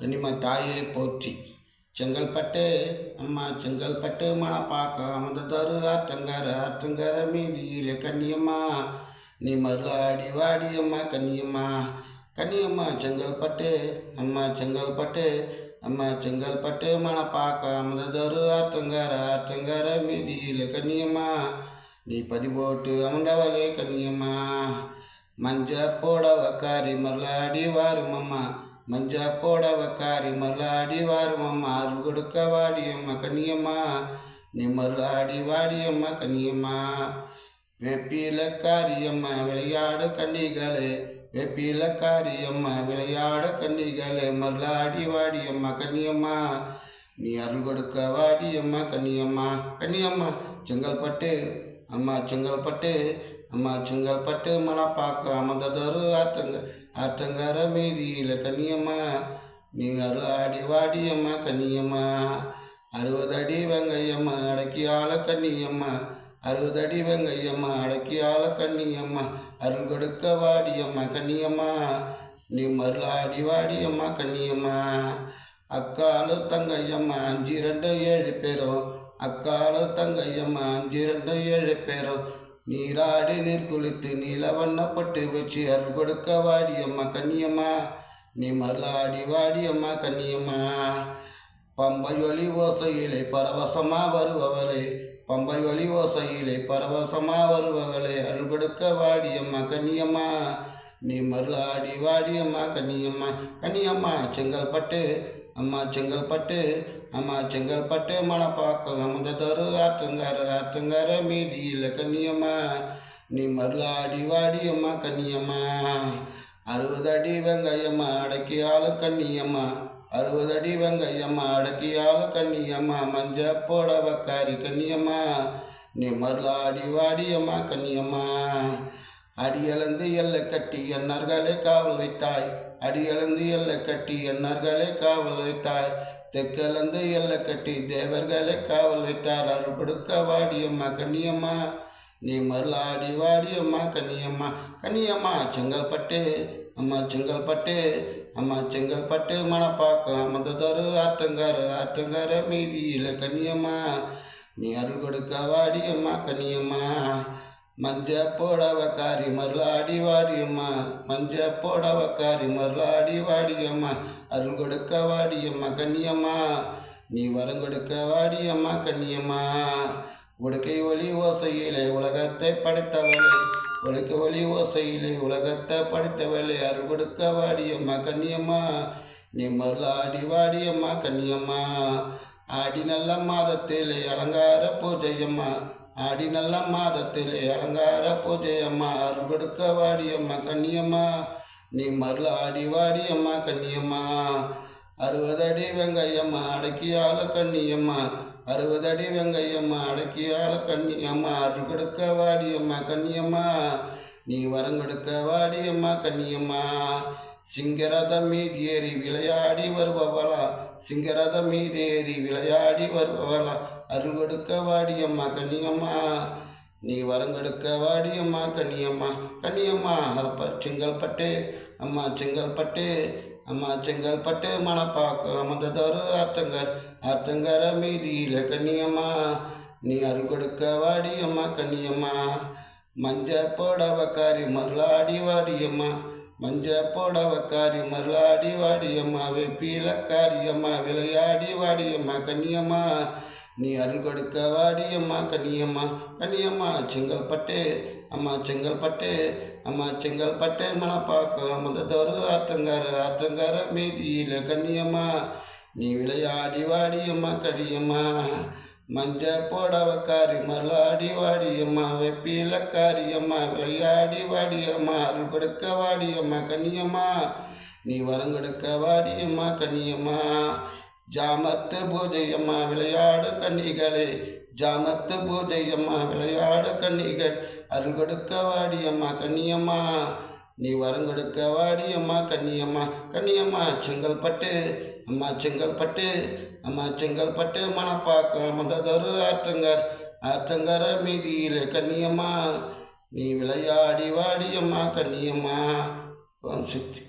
கன்னிமா தாயே போற்றி. செங்கல்பட்டு அம்மா செங்கல்பட்டு மணப்பாக்கம். அமர்ந்ததொரு ஆற்றங்கர ஆற்றங்கர மீதியிலே கன்னியம்மா நீ மருளாடி வாடி அம்மா கன்னியம்மா கன்னியம்மா செங்கல்பட்டு அம்மா செங்கல்பட்டு. அம்மா செங்கல்பட்டு மணப்பாக்கம். அமர்ந்ததொரு ஆற்றங்கர ஆற்றங்கர மீதியிலே கன்னியம்மா நீ பதிவோட்டு அமர்ந்தவளே கன்னியம்மா மஞ்ச போடவக்காரி மருளாடி வாருமம்மா. மஞ்ச போடவக்காரி மருளாடி வாருமம்மா அருள் கொடுக்க வாடியம்மா கன்னியம்மா நீ மருளாடி வாடியம்மா கன்னியம்மா வெப்பில காரியம்மா விளையாடு கண்ணிகளே. வெப்பில காரியம்மா விளையாடு கண்ணிகளே. மருளாடி வாடியம்மா கன்னியம்மா நீ அருள் கொடுக்க வாடியம்மா கன்னியம்மா கன்னியம்மா செங்கல்பட்டு. அம்மா செங்கல்பட்டு. அம்மா செங்கல்பட்டு மணப்பாக்க அமர்ந்ததொரு ஆற்றங்க ஆற்றங்கர மீதியில் கன்னியம்மா நீ அருளாடி வாடியம்மா கன்னியம்மா அறுபது அடி வெங்கையம்மா அடக்கியால கண்ணியம்மா. அறுபது அடி வெங்கையம்மா அடக்கியால கண்ணியம்மா. அருள் கொடுக்க வாடியம்மா கன்னியம்மா நீ மருளாடி வாடியம்மா கன்னியம்மா அக்காலு தங்கையம்மா அஞ்சு ரெண்டு ஏழு பேரும். அக்காலு தங்கையம்மா அஞ்சு ரெண்டு ஏழு பேரும். நீராடி நீர் குளித்து நீல வண்ணப்பட்டு வச்சு அருள் கொடுக்க வாடியம்மா கன்னியம்மா நீ மலாடி வாடியம்மா கன்னியம்மா பம்பை ஒலி ஓசையிலே பரவசமா வருபவளே. பம்பை ஒலி ஓசையிலே பரவசமா வருபவளே. அருள் கொடுக்க வாடியம்மா கன்னியம்மா நீ மருளாடி வாடியம்மா கன்னியம்மா கன்னியம்மா செங்கல்பட்டு அம்மா செங்கல்பட்டு அம்மா செங்கல்பட்டு மணப்பாக்கம் அமுததொரு ஆற்றுங்கார ஆற்றுங்கார மீதியில் கண்ணியம்மா. நீ மருளாடி வாடியம்மா கண்ணியம்மா. அறுபது அடி வெங்காயம்மா அடக்கியாலும் கண்ணியம்மா. அறுபது அடி வெங்காயம்மா அடக்கியாலும் கண்ணியம்மா. மஞ்ச போடவக்காரி கண்ணியம்மா. நீ மருளாடி வாடியம்மா கண்ணியம்மா. அடியளந்து எல்லை கட்டி எண்ணர்களே காவல் வைத்தாய். அடியளந்து எல்லை கட்டி எண்ணர்களே காவல் வைத்தாய். தெற்கலந்து எல்லை கட்டி தேவர்களே காவல் வைத்தார். அருள் வாடியம்மா கண்ணியம்மா. நீ மருளாடி வாடியம்மா கண்ணியம்மா. கன்னியம்மா செங்கல்பட்டு அம்மா செங்கல்பட்டு அம்மா செங்கல்பட்டு மணப்பாக்கம் அமர்ந்ததொரு ஆற்றங்கார ஆற்றங்கார மீதியில் கண்ணியம்மா. நீ அருள் கொடுக்க வாடியம்மா கண்ணியம்மா. மஞ்ச போடவக்காரி மருளாடி வாடியம்மா. மஞ்ச போடவக்காரி மருளாடி வாடியம்மா. அருள் கொடுக்க வாடியம்மா கண்ணியம்மா. நீ வரம் கொடுக்க வாடியம்மா கண்ணியம்மா. உடுக்கை ஒலி ஓசையிலே உலகத்தை படைத்தவளே. உடுக்கை ஒலி ஓசையிலே உலகத்தை படைத்தவளே. அருள் கொடுக்க வாடியம்மா கண்ணியம்மா. நீ மருளாடி வாடியம்மா கண்ணியம்மா. ஆடி நல்ல மாதத்திலே அலங்கார பூஜையம்மா. ஆடி நல்ல மாதத்திலே அலங்கார பூஜையம்மா அருள் கொடுக்க வாடியம்மா கண்ணியம்மா. நீ மருளாடி வாடியம்மா கண்ணியம்மா. அறுபது அடி வெங்கையம்மா அடக்கியால கண்ணியம்மா. அறுபது அடி வெங்கையம்மா அடக்கியால கண்ணியம்மா. அருள் கொடுக்க வாடியம்மா கண்ணியம்மா. நீ வரங்கொடுக்க வாடியம்மா கண்ணியம்மா. சிங்கரதம் மீதேறி விளையாடி வருபவளா. சிங்கரதம் மீதேறி விளையாடி வருபவளா அருள் கொடுக்க வாடியம்மா கண்ணியம்மா. நீ வரங்கெடுக்க வாடியம்மா கண்ணியம்மா. கன்னியம்மா அப்ப செங்கல்பட்டு அம்மா செங்கல்பட்டு அம்மா செங்கல்பட்டு மணப்பாக்கம் அமர்ந்ததொரு ஆத்தங்கர். ஆத்தங்கர மீதியில கண்ணியம்மா. நீ அருள் கொடுக்க வாடியம்மா கண்ணியம்மா. மஞ்ச போடவக்காரி மருளாடி வாடியம்மா. மஞ்ச போடவக்காரி மருளாடி வாடியம்மா வெப்பிலக்காரியம்மா விளையாடி வாடியம்மா கன்னியம்மா நீ அருள் கொடுக்க வாடியம்மா கன்னியம்மா கன்னியம்மா செங்கல்பட்டு அம்மா செங்கல்பட்டு அம்மா செங்கல்பட்டு மணப்பாக்கம் அமர்ந்ததொரு ஆற்றங்கார ஆற்றங்கார மீதியில் கன்னியம்மா நீ விளையாடி வாடியம்மா கடியம்மா மஞ்ச போடவக்காரி மருளாடி வாடியம்மா வெப்பிலக்காரியம்மா விளையாடி வாடியம்மா அருள் கொடுக்க வாடியம்மா கண்ணியம்மா. நீ வரம் கொடுக்க வாடியம்மா கண்ணியம்மா. ஜாமத்து பூஜையம்மா விளையாடு கண்ணிகளே. ஜாமத்து பூஜையம்மா விளையாடு கண்ணிகள் அருள் கொடுக்க வாடியம்மா கண்ணியம்மா. நீ வரம் கொடுக்க வாடியம்மா கன்னியம்மா கன்னியம்மா செங்கல்பட்டு. அம்மா செங்கல்பட்டு. அம்மா செங்கல்பட்டு மணப்பாக்கம் அமர்ந்ததொரு ஆற்றங்கர். ஆற்றங்கர மீதியில் கன்னியம்மா நீ விளையாடி வாடியம்மா கன்னியம்மா ஓம் சக்தி.